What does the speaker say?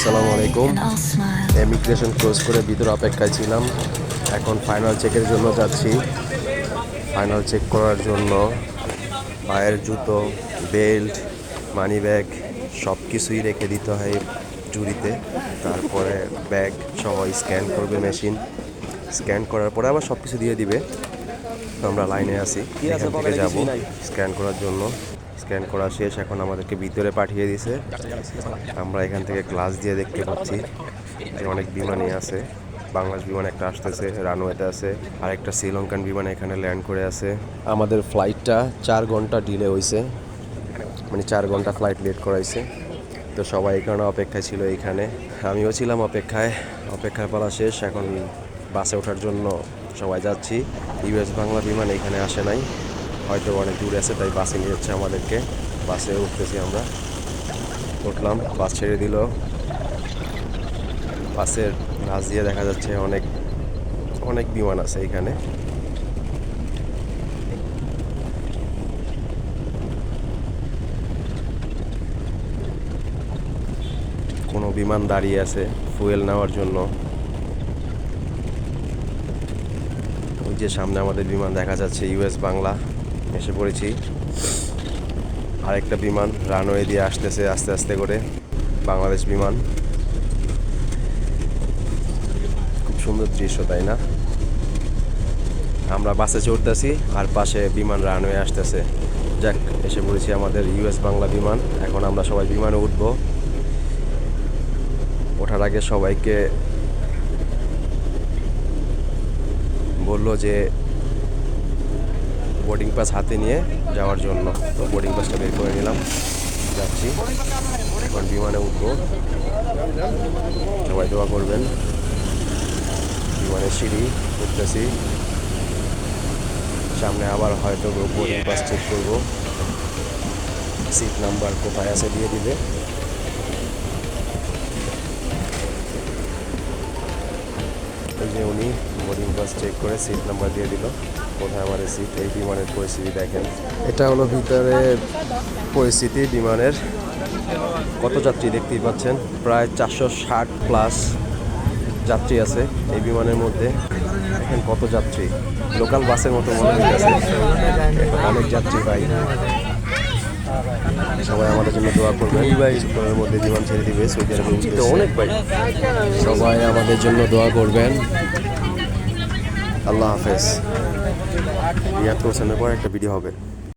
আসসালামু আলাইকুম. Immigration close করে ভিতরে অপেক্ষায় ছিলাম। এখন ফাইনাল চেকের জন্য যাচ্ছি। ফাইনাল চেক করার জন্য পায়ের জুতো বেল্ট মানি ব্যাগ সব কিছুই রেখে দিতে হয় জুড়িতে। তারপরে ব্যাগ সহ স্ক্যান করবে মেশিন স্ক্যান করার পরে আবার সব কিছু দিয়ে দিবে। তো আমরা লাইনে আছি। এখান থেকে যাব স্ক্যান করার জন্য। স্ক্যান করা শেষ, এখন আমাদেরকে ভিতরে পাঠিয়ে দিছে। আমরা এখান থেকে গ্লাস দিয়ে দেখতে পাচ্ছি যে অনেক বিমানই আছে। বাংলাদেশ বিমান একটা আসতেছে, রানওয়েতে আছে। আর একটা শ্রীলঙ্কান বিমান এখানে ল্যান্ড করে আছে। আমাদের ফ্লাইটটা চার ঘণ্টা ডিলে হয়েছে মানে চার ঘণ্টা ফ্লাইট লেট করাইছে। তো সবাই এখানে অপেক্ষায় ছিল এইখানে। আমিও ছিলাম অপেক্ষায়। অপেক্ষার পালা শেষ, এখন বাসে ওঠার জন্য সবাই যাচ্ছি। ইউএস বাংলা বিমান এখানে আসে নাই। হয়তো অনেক দূরে আছে, তাই বাসে নিয়ে যাচ্ছে আমাদেরকে বাসে উঠতেছি আমরা। উঠলাম, বাস ছেড়ে দিল। বাসের রাজ দিয়ে দেখা যাচ্ছে অনেক অনেক বিমান আছে এখানে। কোনো বিমান দাঁড়িয়ে আছে ফুয়েল নেওয়ার জন্য। ওই যে সামনে আমাদের বিমান দেখা যাচ্ছে, ইউএস বাংলা। এসে পড়েছি। আরেকটা বিমান রানওয়ে দিয়ে আসতেছে আস্তে আস্তে করে, বাংলাদেশ বিমান। খুব সুন্দর দৃশ্য, তাই না? আমরা বাসে চড়তেছি, আর পাশে বিমান রানওয়ে আসতেছে। যাক, এসে পড়েছি আমাদের ইউএস বাংলা বিমান। এখন আমরা সবাই বিমানে উঠবো। ওঠার আগে সবাইকে বলল যে বোর্ডিং পাস হাতে নিয়ে যাওয়ার জন্য। তো বোর্ডিং পাসটা বের করে নিলাম। যাচ্ছি। এখন বিমানে উঠবো। সবাই দোয়া করবেন। বিমানের সিঁড়ি উঠতেছি। সামনে আবার হয়তো বোর্ডিং পাস চেক করব। সিট নাম্বার কোথায় আছে দিয়ে দিবে। এই যে উনি বোর্ডিং পাস চেক করে সিট নাম্বার দিয়ে দিল। কোথায় আমার সিট এই বিমানের পরিস্থিতি দেখেন। এটা হলো ভিতরে পরিস্থিতি বিমানের কত যাত্রী দেখতেই পাচ্ছেন? প্রায় চারশো ষাট প্লাস যাত্রী আছে এই বিমানের মধ্যে। এখন কত যাত্রী। লোকাল বাসের মতো মনে হইতেছে। অনেক যাত্রী ভাই। সবাই আমাদের জন্য দোয়া করবেন। কিছুক্ষণের মধ্যে বিমান ছেড়ে দিবে সৌদি আরবে অনেক ভাই। সবাই আমাদের জন্য দোয়া করবেন। আল্লাহ হাফেজ। রিয়াদ হোসেনের পর একটা ভিডিও হবে।